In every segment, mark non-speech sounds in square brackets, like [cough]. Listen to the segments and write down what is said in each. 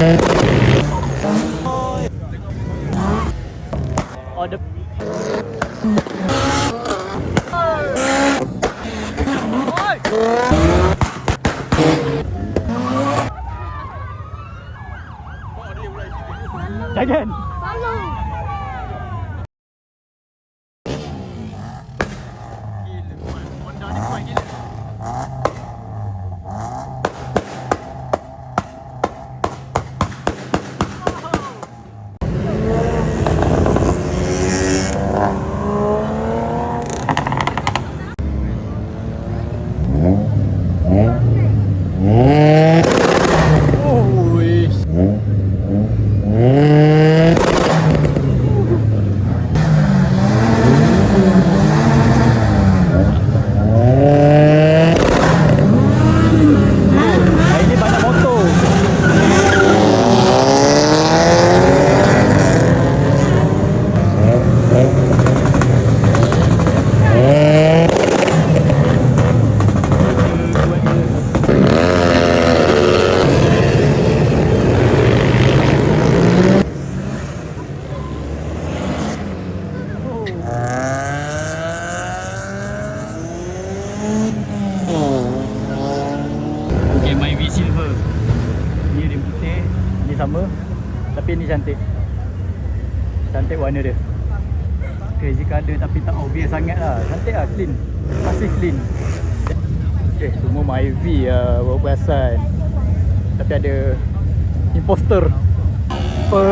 Oh, the... Jangan. Hari ni banyak motor. Okay, my V silver. Ni rim putih, ni sama. Tapi ni cantik. Cantik warna dia. Crazy colour tapi tak obvious sangat lah. Cantik lah, clean. Masih clean. Okay, semua my V lah bawa perasan. Tapi ada imposter. Apa?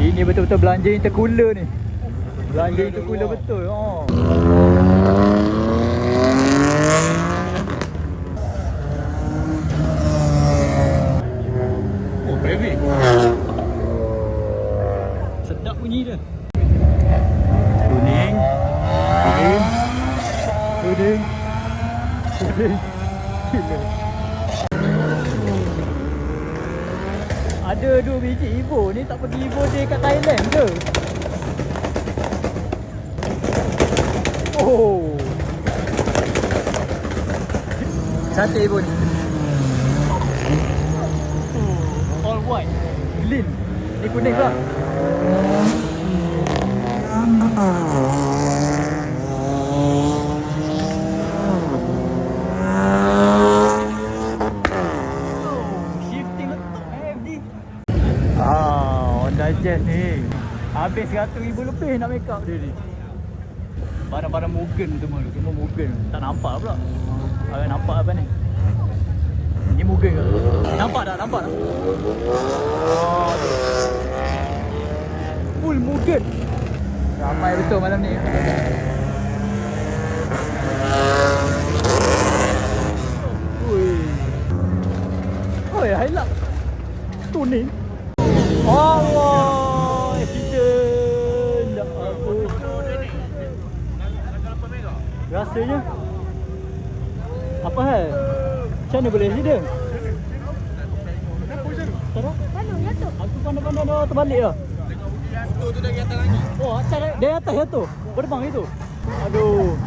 Ini betul-betul belanja intercooler ni. Belanja intercooler betul. Oh, Gila. Ada dua biji Evo ni tak pergi Evo dia kat Thailand ke? Oh. Cantik Evo ni. all white Clean Ni kuning lah Shifting letup FD Ah, Honda Jazz ni Habis RM100,000 lebih nak make up dia ni Barang-barang Mugen semua tu Semua Mugen Tak nampak pula Agak nampak apa ni Ni Mugen ke? Nampak tak? Nampak tak? Oh, tu. Full Mugen Ramai betul malam ni. Oh ya, highlight Tuning Allah Accident Tak apa Rasanya Apa hal? Macam mana boleh jatuh? Aku pandai-pandai dah terbalik lah Motor tu dari atas lagi. Oh atas dia atas tu Berbang itu Aduh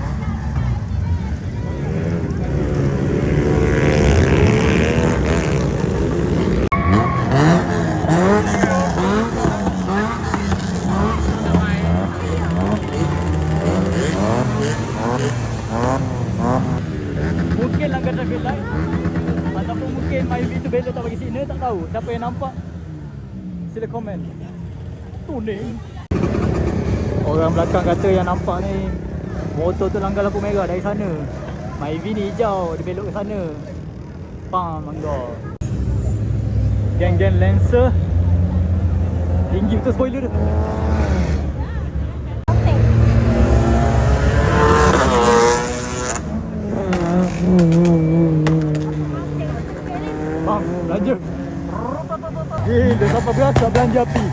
Langgar traffic light Ataupun mungkin Myvi tu belok tak bagi signal Tak tahu. Siapa yang nampak Sila komen. Tuning. Orang belakang kata yang nampak ni Motor tu langgar lampu merah dari sana. Myvi ni hijau Dia belok ke sana. Pam langgar Geng-geng Lancer. Tinggi betul spoiler dia Okey. Bang, belanja Gila, sampai biasa belanja api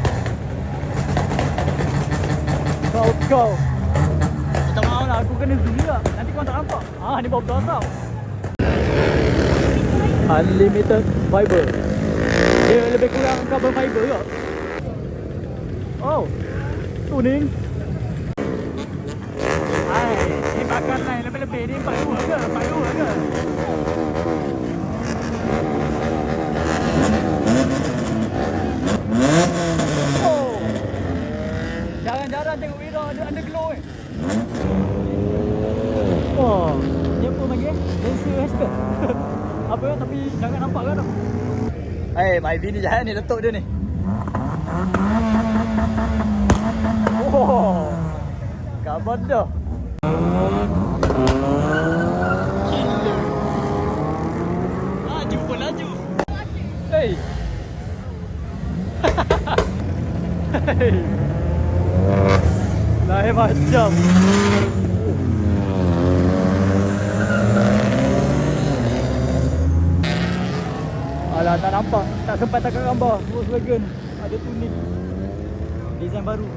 Kau, kau. Minta maaf lah, aku kena zoom juga Nanti kau tak nampak. Ah, ni bawa belas tau Unlimited fiber. Dia lebih kurang kabel fiber ke Oh Tuning. Hai, ni bakar lain. Lebih-lebih ni 42 jarang tengok Wira ada underglow eh. Ni apa lagi eh? Dancer hashtag. [laughs] apa ya? Tapi jangan nampak kan? Eh, my bini jahat ni letup dia ni. Oh, kabar dah. Gila. Laju pun laju. Hey. [laughs] hey. Lain macam. Alah tak nampak. Tak sempat takkan gambar. Volkswagen Ada tuning. Design baru.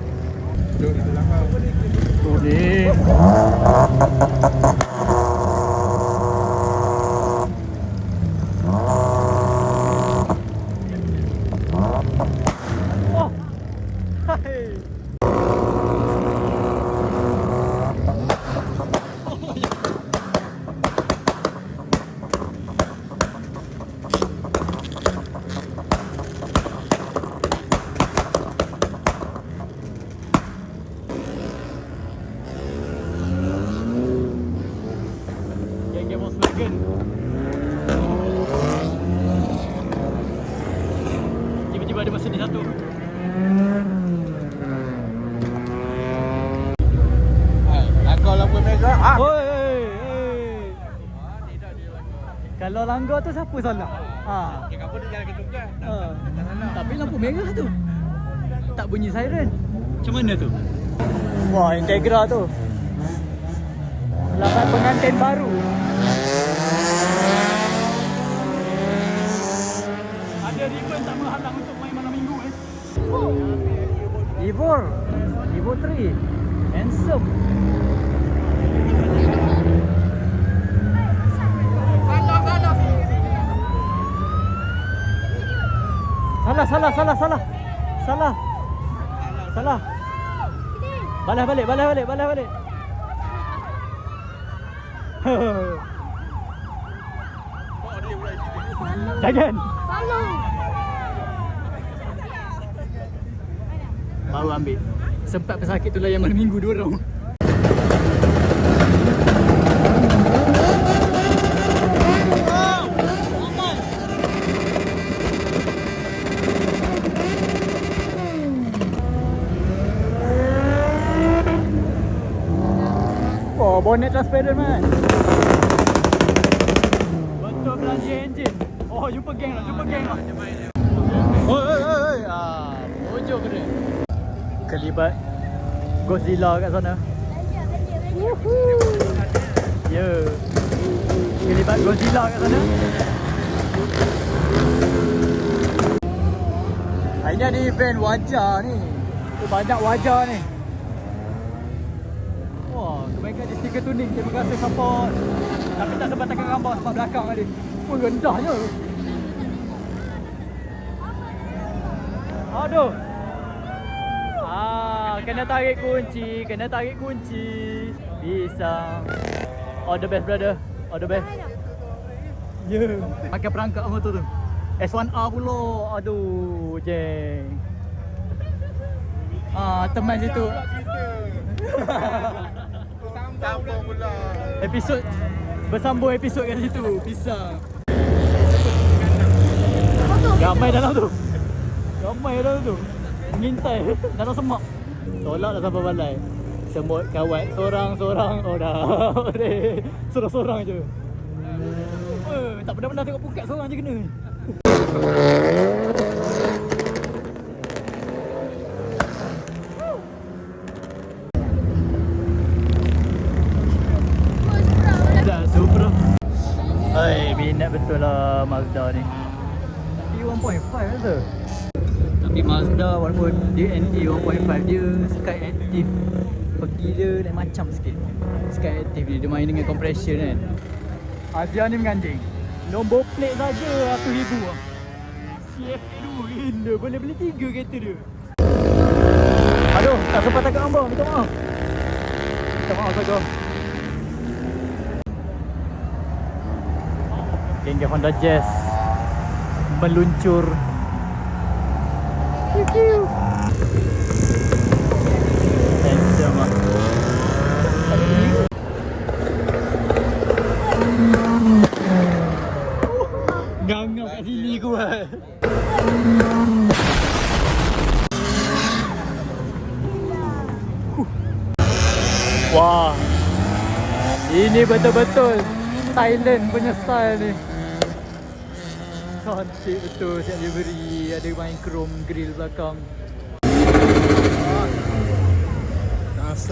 Tuning Oh Hai Geng-geng Volkswagen Tiba-tiba ada mesin ni satu Langkau lampu merah. Ah. Oi, oi, oi. Kalau langgar tu siapa salah? Ha. Okay, kamu dia jalan gitu kan? ha. Tapi lampu merah tu. Tak bunyi siren. Macam mana tu? Wah, Integra tu. Selamat pengantin baru. Ada ribbon tak menghalang untuk main malam minggu eh. Evo. Evo 3. Handsome. Salah, salah, salah, salah. Salah. Salah. Balas balik, balas balik, balas balik. [laughs] Jangan. Baru ambil. Sempat pesakit tu layan malam minggu dua orang. Oh, bonnet transparent man. Betul belanja enjin. Oh, jumpa geng lah, jumpa geng lah. Oi, oi, oi. Ah, mojo kena. Kelibat Godzilla kat sana. Ya. Yeah. Kelibat Godzilla kat sana. Ah, Ini ada event wajah ni. Banyak wajah ni. Stiker tuning. Terima kasih support. Tapi tak sempat tekan gambar sebab belakang tadi. Oh, rendahnya. Aduh. Ah, kena tarik kunci, kena tarik kunci. Bisa. All the best brother. All the best. Yeah. Pakai perangkap motor tu. S1R pula. Aduh, jeng. Ah, teman situ. [laughs] Sambung pula. Episod bersambung episod kat situ. Pisang. Ramai dalam tu. Ramai dalam tu. Mengintai dalam semak. Tolak dah sampai balai. Semut kawat seorang-seorang. Oh dah. [laughs] Sorang-sorang je. Eh, tak pernah-pernah tengok pukat seorang je kena. Dah Supra. Hai, minat betul lah Mazda ni. Tapi 1.5 lah tu. Tapi Mazda walaupun dia NA 1.5 dia Sky Active pergi dia lain macam sikit. Sky Active dia, dia main dengan compression kan. Azia ni menganding. Nombor plate saja ratus ribu lah. CFA 2 gila. Boleh beli tiga kereta dia. Aduh, tak sempat tak gambar. Minta maaf. Minta maaf saja. Geng-geng Honda Jazz meluncur. Kiu kiu. Eh. Wah. Ini betul-betul Thailand punya style ni. Cantik betul siap dia beri Ada main chrome grill belakang.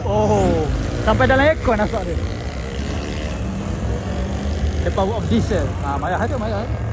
Oh Sampai dalam aircon asap dia. Power of diesel. Ah, tu marah Mazda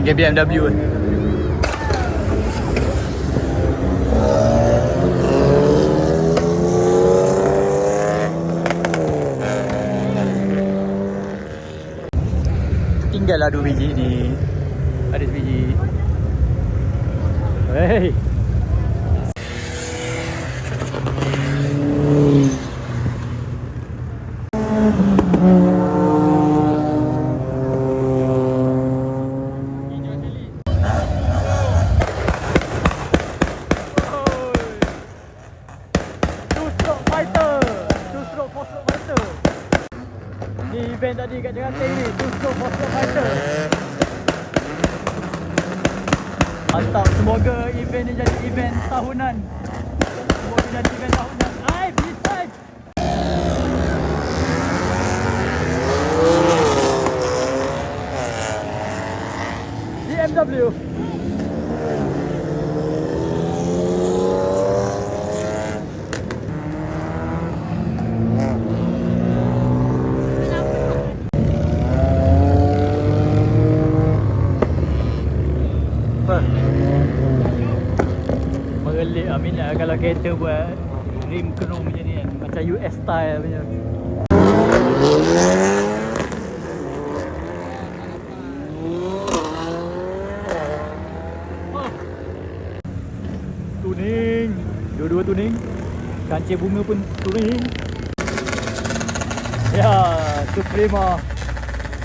Geng-geng BMW ni. Tinggallah dua biji ni. Ada sebiji. Hei. BMW? Mengelik lah minyak kalau kereta buat rim chrome macam ni kan Macam US style punya Ah. Tuning Dua-dua tuning Kancing bunga pun tuning Ya Suprema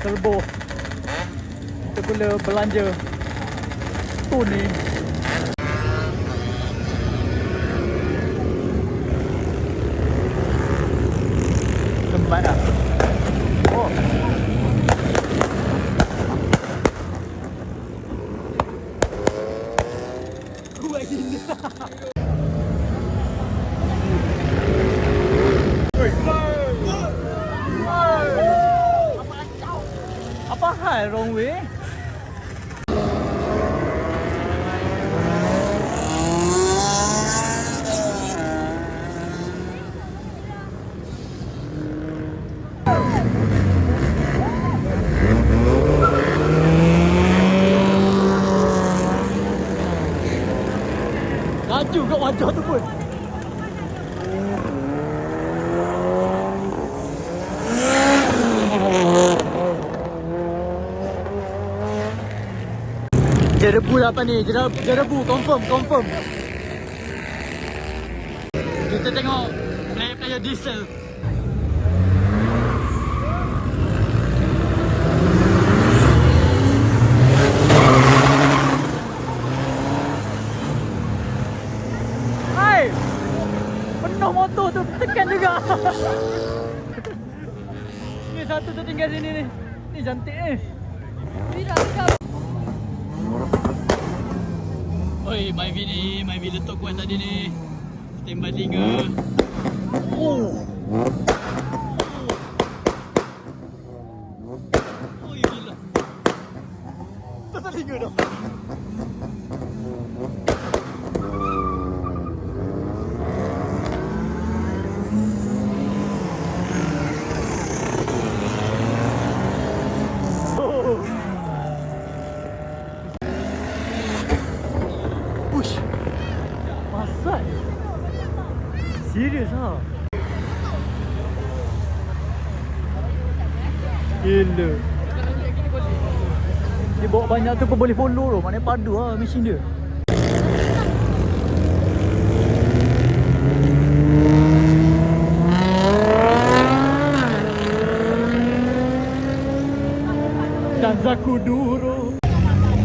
Turbo Kita pula belanja. Tuning Tempat lah Oh Kuat gila Apa hal wrong way? Laju kat wajah tu pun Jerebu lah apa ni? Jerebu, jerebu confirm, confirm. Kita tengok player-player diesel. Hai! Penuh motor motor tu tekan juga. [laughs] ni satu tu tinggal sini ni. Ni cantik eh. Tidak, tidak. Oi, my V ni, my V letup kuat tadi ni. Standby tiga. Oh, ya gila. Tak tiga dah. Oh. Push. Gila. Dia bawa banyak tu pun boleh follow tau. Mana padu lah mesin dia. Dan Zakuduro.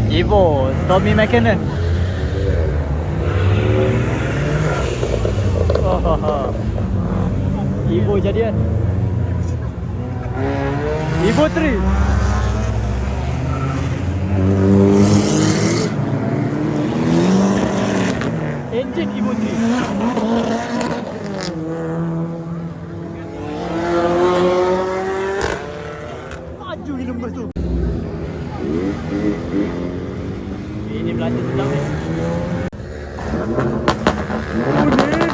Evo, Tommy McKinnon. Evo jadian. Evo 3. Engine Evo 3. Maju ni lembas tu. Ini belanja sedap ni. Kuning.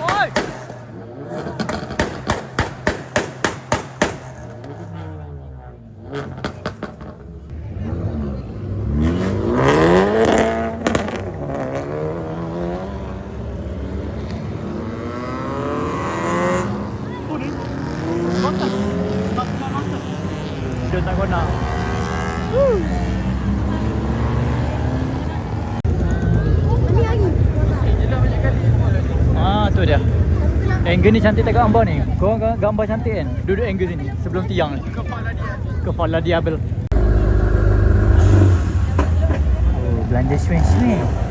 Oi! Kuning. Mantap. Mantap, mantap. Dia tak guna. Ah, dia. Angle ni cantik tak gambar ni. Kau orang gambar cantik kan? Duduk angle sini sebelum tiang ni. Kepala dia. Kepala diabel. Oh, belanja swing-swing.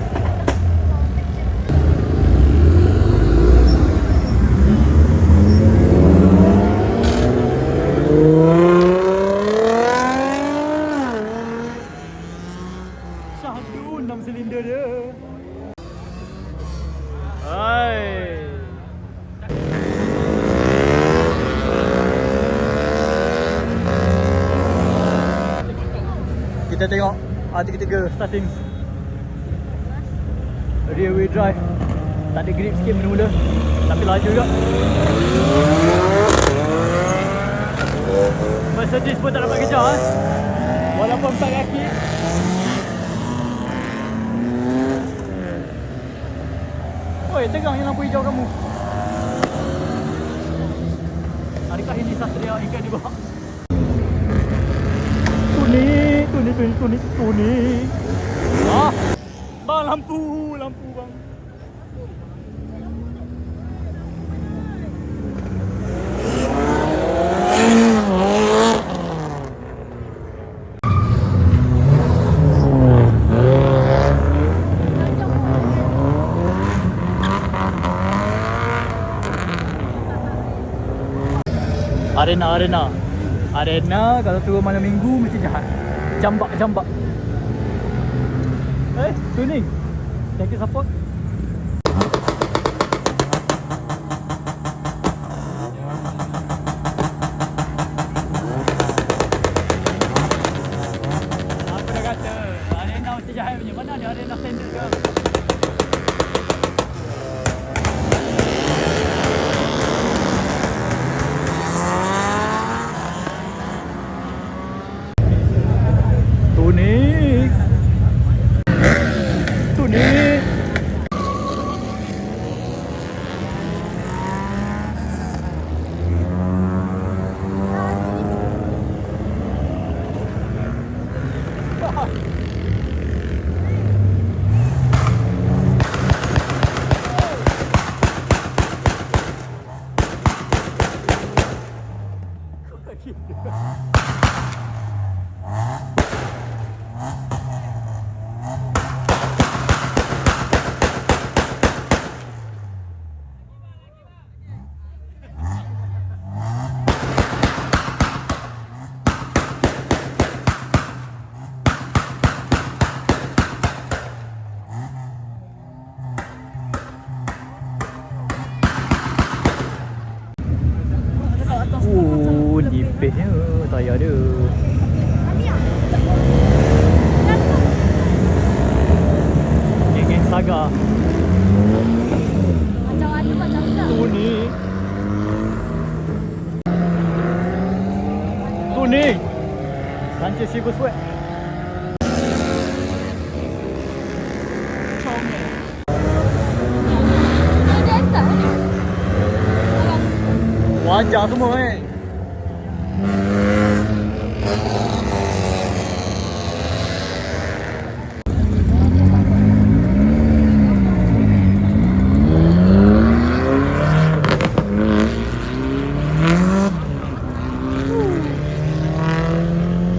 Kita tengok RT ketiga starting. Rear wheel drive. Tak ada grip sikit mula-mula. Tapi laju juga. Mercedes pun tak dapat kejar eh. Walaupun empat kaki. Oi, tegang yang lampu hijau kamu. Adakah ini Satria ikan di bawah? Kuning, kuning, kuning, kuning, kuning. Ah, bang lampu, lampu bang. Arena, arena. Arena kalau turun malam minggu mesti jahat. Jambak, jambak. Eh, tuning. Thank you support. Silver sweat. Ada atas ni. Wajar semua eh.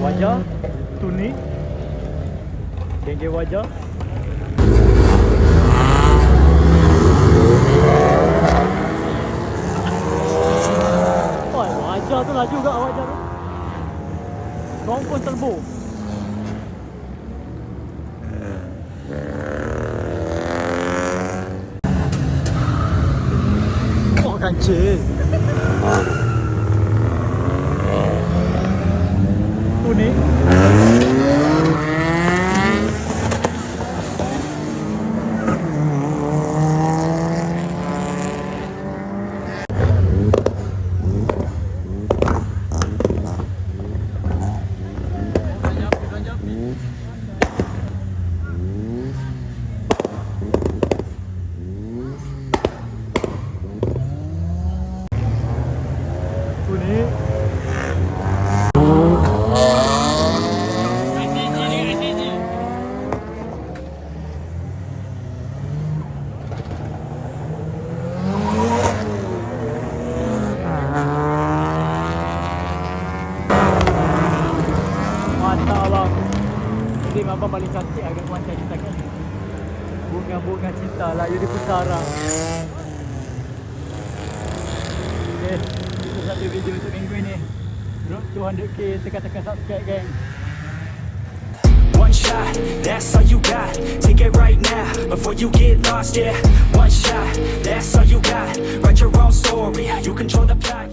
Wajah Tuni Geng-geng wajah Oh, wajah tu lah juga wajah tu. Kau pun terbu. Oh, kancil. Road 200k subscribe geng One shot, that's all you got. Take it right now before you get lost. Yeah, one shot, that's all you got. Write your own story, you control the plot.